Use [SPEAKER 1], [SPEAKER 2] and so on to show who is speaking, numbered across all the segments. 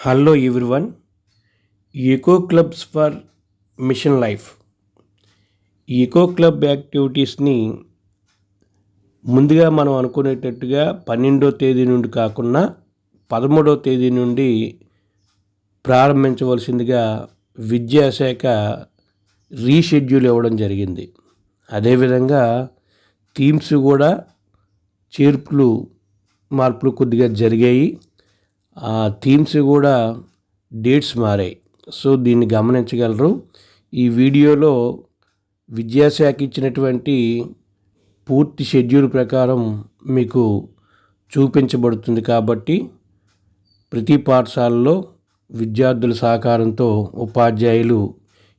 [SPEAKER 1] Hello everyone eco clubs for mission life eco club యాక్టివిటీస్ని ముందుగా మనం అనుకునేటట్టుగా పన్నెండో తేదీ నుండి కాకుండా పదమూడో తేదీ నుండి ప్రారంభించవలసిందిగా విద్యాశాఖ రీషెడ్యూల్ ఇవ్వడం జరిగింది. అదేవిధంగా థీమ్స్ కూడా చేర్పులు మార్పులు కొద్దిగా జరిగాయి. ఆ థీమ్స్ కూడా డేట్స్ మారాయి. సో దీన్ని గమనించగలరు. ఈ వీడియోలో విద్యాశాఖ ఇచ్చినటువంటి పూర్తి షెడ్యూల్ ప్రకారం మీకు చూపించబడుతుంది కాబట్టి ప్రతి పాఠశాలలో విద్యార్థుల సహకారంతో ఉపాధ్యాయులు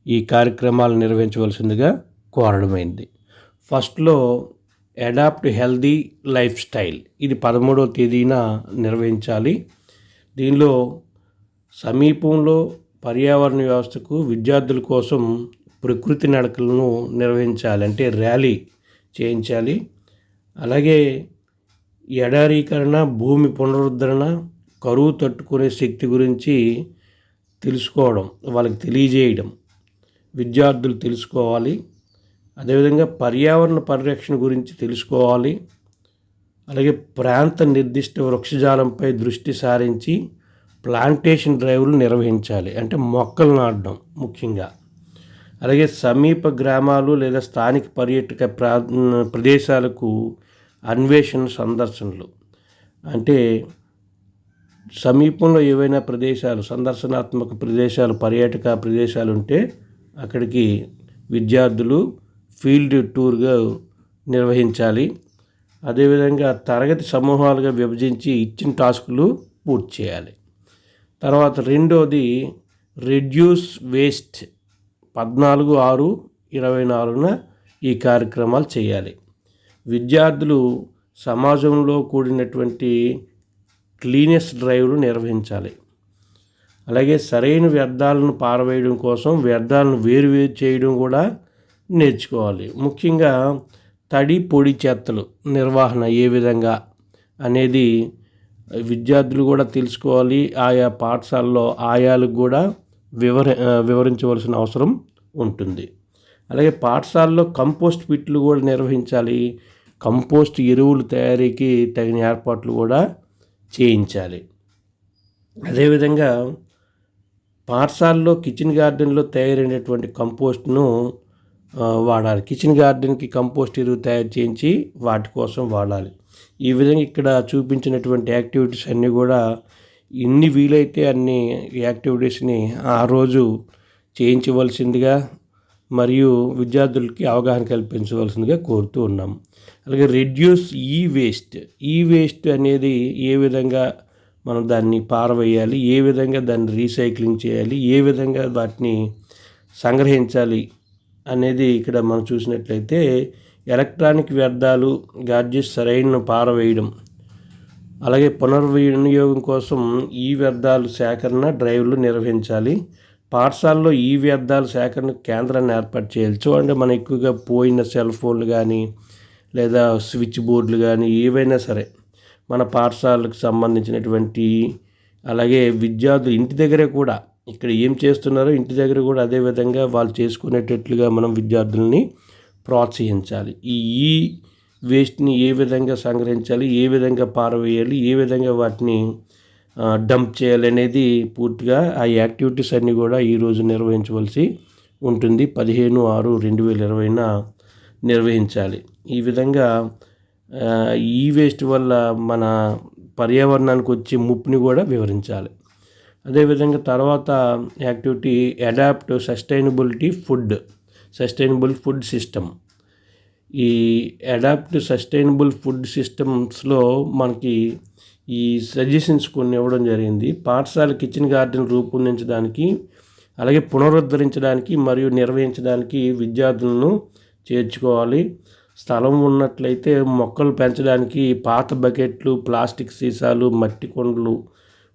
[SPEAKER 1] ఈ కార్యక్రమాలు నిర్వహించవలసిందిగా కోరడమైంది. ఫస్ట్లో అడాప్ట్ హెల్దీ లైఫ్ స్టైల్ ఇది పదమూడవ తేదీన నిర్వహించాలి. దీనిలో సమీపంలో పర్యావరణ వ్యవస్థకు విద్యార్థుల కోసం ప్రకృతి నడకలను నిర్వహించాలి అంటే ర్యాలీ చేయించాలి. అలాగే ఎడారీకరణ భూమి పునరుద్ధరణ కరువు తట్టుకునే శక్తి గురించి తెలుసుకోవడం వాళ్ళకి తెలియజేయడం విద్యార్థులు తెలుసుకోవాలి. అదేవిధంగా పర్యావరణ పరిరక్షణ గురించి తెలుసుకోవాలి. అలాగే ప్రాంత నిర్దిష్ట వృక్షజాలంపై దృష్టి సారించి ప్లాంటేషన్ డ్రైవ్లు నిర్వహించాలి. అంటే మొక్కలు నాటడం ముఖ్యంగా. అలాగే సమీప గ్రామాలు లేదా స్థానిక పర్యాటక ప్రా ప్రదేశాలకు అన్వేషణ సందర్శనలు. అంటే సమీపంలో ఏవైనా ప్రదేశాలు సందర్శనాత్మక ప్రదేశాలు పర్యాటక ప్రదేశాలు ఉంటే అక్కడికి విద్యార్థులు ఫీల్డ్ టూర్గా నిర్వహించాలి. అదేవిధంగా తరగతి సమూహాలుగా విభజించి ఇచ్చిన టాస్కులు పూర్తి చేయాలి. తర్వాత రెండోది రెడ్యూస్ వేస్ట్ పద్నాలుగు ఆరు ఇరవై నాలుగున ఈ కార్యక్రమాలు చేయాలి. విద్యార్థులు సమాజంలో కూడినటువంటి క్లీనెస్ డ్రైవ్లు నిర్వహించాలి. అలాగే సరైన వ్యర్థాలను పారవేయడం కోసం వ్యర్థాలను వేరు వేరు చేయడం కూడా నేర్చుకోవాలి. ముఖ్యంగా తడి పొడి చెత్తలు నిర్వహణ ఏ విధంగా అనేది విద్యార్థులు కూడా తెలుసుకోవాలి. ఆయా పాఠశాలలో ఆయాలకు కూడా వివర వివరించవలసిన అవసరం ఉంటుంది. అలాగే పాఠశాలలో కంపోస్ట్ పిట్లు కూడా నిర్వహించాలి. కంపోస్ట్ ఎరువులు తయారీకి తగిన ఏర్పాట్లు కూడా చేయించాలి. అదేవిధంగా పాఠశాలలో కిచెన్ గార్డెన్లో తయారైనటువంటి కంపోస్ట్ను వాడాలి. కిచెన్ గార్డెన్కి కంపోస్ట్ ఎరువు తయారు చేయించి వాటి కోసం వాడాలి. ఈ విధంగా ఇక్కడ చూపించినటువంటి యాక్టివిటీస్ అన్నీ కూడా ఎన్ని వీలైతే అన్ని యాక్టివిటీస్ని ఆ రోజు చేయించవలసిందిగా మరియు విద్యార్థులకి అవగాహన కల్పించవలసిందిగా కోరుతూ ఉన్నాం. అలాగే రెడ్యూస్ ఈ వేస్ట్ ఈ వేస్ట్ అనేది ఏ విధంగా మనం దాన్ని పారవేయాలి? ఏ విధంగా దాన్ని రీసైక్లింగ్ చేయాలి? ఏ విధంగా వాటిని సంగ్రహించాలి? అనేది ఇక్కడ మనం చూసినట్లయితే ఎలక్ట్రానిక్ వ్యర్థాలు గాడ్జెట్స్ సరైన పారవేయడం అలాగే పునర్వినియోగం కోసం ఈ వ్యర్థాలు సేకరణ డ్రైవ్లు నిర్వహించాలి. పాఠశాలలో ఈ వ్యర్థాల సేకరణ కేంద్రాన్ని ఏర్పాటు చేయాలి అంటే మనం ఎక్కువగా పోయిన సెల్ ఫోన్లు కానీ లేదా స్విచ్ బోర్డులు కానీ ఏవైనా సరే మన పాఠశాలకు సంబంధించినటువంటి అలాగే విద్యార్థులు ఇంటి దగ్గరే కూడా ఇక్కడ ఏం చేస్తున్నారో ఇంటి దగ్గర కూడా అదే విధంగా వాళ్ళు చేసుకునేటట్లుగా మనం విద్యార్థుల్ని ప్రోత్సహించాలి. ఈ ఈ వేస్ట్ని ఏ విధంగా సంగ్రహించాలి ఏ విధంగా పారవేయాలి ఏ విధంగా వాటిని డంప్ చేయాలి అనేది పూర్తిగా ఆ యాక్టివిటీస్ అన్నీ కూడా ఈరోజు నిర్వహించవలసి ఉంటుంది. పదిహేను ఆరు రెండు వేల ఇరవైన నిర్వహించాలి. ఈ విధంగా ఈ వేస్ట్ వల్ల మన పర్యావరణానికి వచ్చే ముప్పుని కూడా వివరించాలి. అదేవిధంగా తర్వాత activity adapt sustainability food sustainable food system. ఈ అడాప్ట్ సస్టైనబుల్ ఫుడ్ సిస్టమ్స్లో మనకి ఈ సజెషన్స్ కొన్ని ఇవ్వడం జరిగింది. పాఠశాల కిచెన్ గార్డెన్ రూపొందించడానికి అలాగే పునరుద్ధరించడానికి మరియు నిర్వహించడానికి విద్యార్థులను చేర్చుకోవాలి. స్థలం ఉన్నట్లయితే మొక్కలు పెంచడానికి పాత బకెట్లు ప్లాస్టిక్ సీసాలు మట్టి కొండలు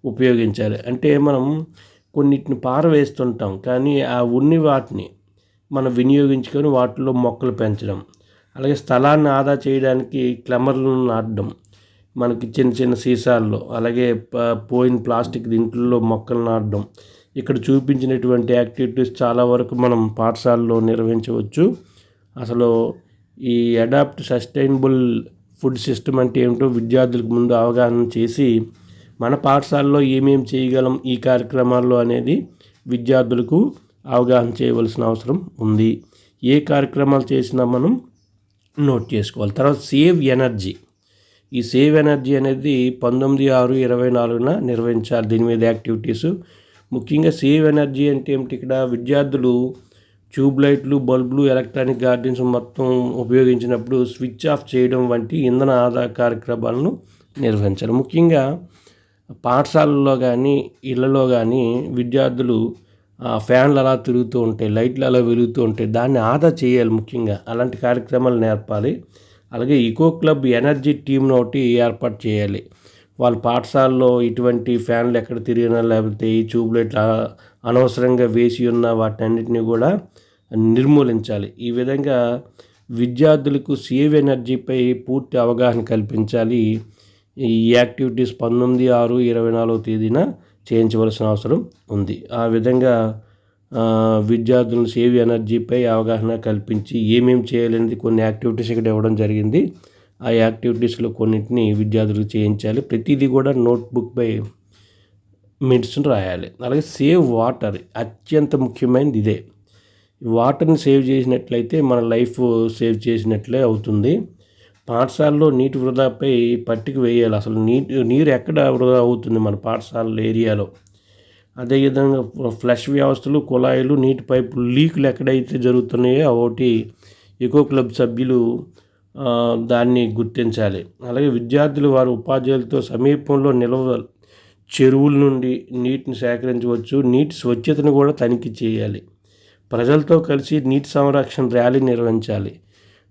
[SPEAKER 1] ఉపయోగించాలి. అంటే మనం కొన్నిటిని పారవేస్తుంటాం. కానీ ఆ ఉన్ని వాటిని మనం వినియోగించుకొని వాటిలో మొక్కలు పెంచడం. అలాగే స్థలాన్ని ఆదా చేయడానికి క్లమర్లను నాటడం. మనకి చిన్న చిన్న సీసాల్లో అలాగే పోయిన ప్లాస్టిక్ దీంట్లో మొక్కలు నాటడం. ఇక్కడ చూపించినటువంటి యాక్టివిటీస్ చాలా వరకు మనం పాఠశాలలో నిర్వహించవచ్చు. అసలు ఈ అడాప్ట్ సస్టైనబుల్ ఫుడ్ సిస్టమ్ అంటే ఏమిటో విద్యార్థులకు ముందు అవగాహన చేసి మన పాఠశాలలో ఏమేమి చేయగలం ఈ కార్యక్రమాల్లో అనేది విద్యార్థులకు అవగాహన చేయవలసిన అవసరం ఉంది. ఏ కార్యక్రమాలు చేసినా మనం నోట్ చేసుకోవాలి. తర్వాత సేవ్ ఎనర్జీ. ఈ సేవ్ ఎనర్జీ అనేది పంతొమ్మిది ఆరు ఇరవై నాలుగున నిర్వహించాలి దీని మీద యాక్టివిటీస్. ముఖ్యంగా సేవ్ ఎనర్జీ అంటే ఏమిటి? ఇక్కడ విద్యార్థులు ట్యూబ్ లైట్లు బల్బులు ఎలక్ట్రానిక్ గార్డెన్స్ మొత్తం ఉపయోగించినప్పుడు స్విచ్ ఆఫ్ చేయడం వంటి ఇంధన ఆదా కార్యక్రమాలను నిర్వహించాలి ముఖ్యంగా పాఠశాలల్లో కానీ ఇళ్ళలో కానీ విద్యార్థులు ఫ్యాన్లు అలా తిరుగుతూ ఉంటాయి లైట్లు అలా వెలుగుతూ ఉంటాయి దాన్ని ఆదా చేయాలి ముఖ్యంగా. అలాంటి కార్యక్రమాలు నేర్పాలి. అలాగే ఈకో క్లబ్ ఎనర్జీ టీంను ఒకటి ఏర్పాటు చేయాలి. వాళ్ళ పాఠశాలలో ఇటువంటి ఫ్యాన్లు ఎక్కడ తిరిగినా లేకపోతే ఈ ట్యూబ్లైట్లు అనవసరంగా వేసి ఉన్న వాటన్నిటిని కూడా నిర్మూలించాలి. ఈ విధంగా విద్యార్థులకు సేవ్ ఎనర్జీపై పూర్తి అవగాహన కల్పించాలి. ఈ యాక్టివిటీస్ పంతొమ్మిది ఆరు ఇరవై నాలుగో తేదీన చేయించవలసిన అవసరం ఉంది. ఆ విధంగా విద్యార్థులను సేవ్ ఎనర్జీపై అవగాహన కల్పించి ఏమేమి చేయాలనేది కొన్ని యాక్టివిటీస్ ఇక్కడ ఇవ్వడం జరిగింది. ఆ యాక్టివిటీస్లో కొన్నింటిని విద్యార్థులకు చేయించాలి. ప్రతిదీ కూడా నోట్బుక్పై మెడిసిన్ రాయాలి. అలాగే సేవ్ వాటర్ అత్యంత ముఖ్యమైనది ఇదే. వాటర్ని సేవ్ చేసినట్లయితే మన లైఫ్ సేవ్ చేసినట్లే అవుతుంది. పాఠశాలలో నీటి వృధాపై పట్టిక వేయాలి. అసలు నీటి నీరు ఎక్కడ వృధా అవుతుంది మన పాఠశాలల ఏరియాలో? అదేవిధంగా ఫ్లష్ వ్యవస్థలు కుళాయిలు నీటి పైపులు లీకులు ఎక్కడైతే జరుగుతున్నాయో ఒకటి ఎకో క్లబ్ సభ్యులు దాన్ని గుర్తించాలి. అలాగే విద్యార్థులు వారి ఉపాధ్యాయులతో సమీపంలో నిల్వ చెరువుల నుండి నీటిని సేకరించవచ్చు. నీటి స్వచ్ఛతను కూడా తనిఖీ చేయాలి. ప్రజలతో కలిసి నీటి సంరక్షణ ర్యాలీ నిర్వహించాలి.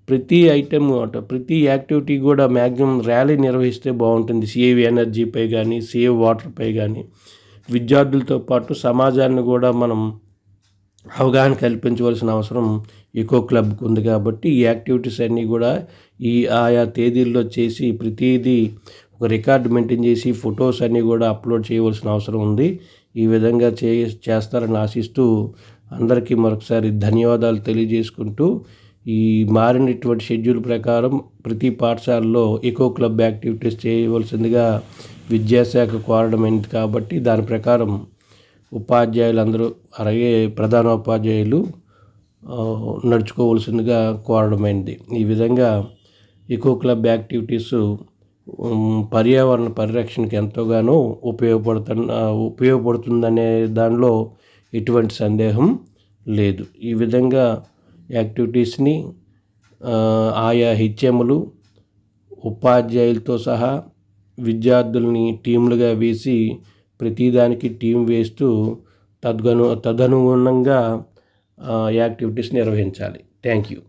[SPEAKER 1] ప్రతి ఐటెం అట ప్రతి యాక్టివిటీ కూడా మ్యాక్సిమం ర్యాలీ నిర్వహిస్తే బాగుంటుంది. సేవ్ ఎనర్జీపై కానీ సేవ్ వాటర్పై కానీ విద్యార్థులతో పాటు సమాజాన్ని కూడా మనం అవగాహన కల్పించవలసిన అవసరం ఈకో క్లబ్కి ఉంది కాబట్టి ఈ యాక్టివిటీస్ అన్నీ కూడా ఈ ఆయా తేదీల్లో చేసి ప్రతిదీ ఒక రికార్డు మెయింటైన్ చేసి ఫొటోస్ అన్నీ కూడా అప్లోడ్ చేయవలసిన అవసరం ఉంది. ఈ విధంగా చే చేస్తారని ఆశిస్తూ అందరికీ మరొకసారి ధన్యవాదాలు తెలియజేసుకుంటూ ఈ మారినటువంటి షెడ్యూల్ ప్రకారం ప్రతి పాఠశాలలో ఈకో క్లబ్ యాక్టివిటీస్ చేయవలసిందిగా విద్యాశాఖ కోరడమైంది కాబట్టి దాని ప్రకారం ఉపాధ్యాయులు అందరూ అలాగే ప్రధానోపాధ్యాయులు నడుచుకోవాల్సిందిగా కోరడమైంది ఈ విధంగా ఈకో క్లబ్ యాక్టివిటీస్ పర్యావరణ పరిరక్షణకు ఎంతోగానో ఉపయోగపడుతున్న ఉపయోగపడుతుందనే దానిలో ఎటువంటి సందేహం లేదు. ఈ విధంగా యాక్టివిటీస్ని ఆయా హెచ్ఎంలు ఉపాధ్యాయులతో సహా విద్యార్థుల్ని టీములుగా వేసి ప్రతిదానికి టీం వేస్తూ తద్గను తదనుగుణంగా యాక్టివిటీస్ నిర్వహించాలి. Thank you.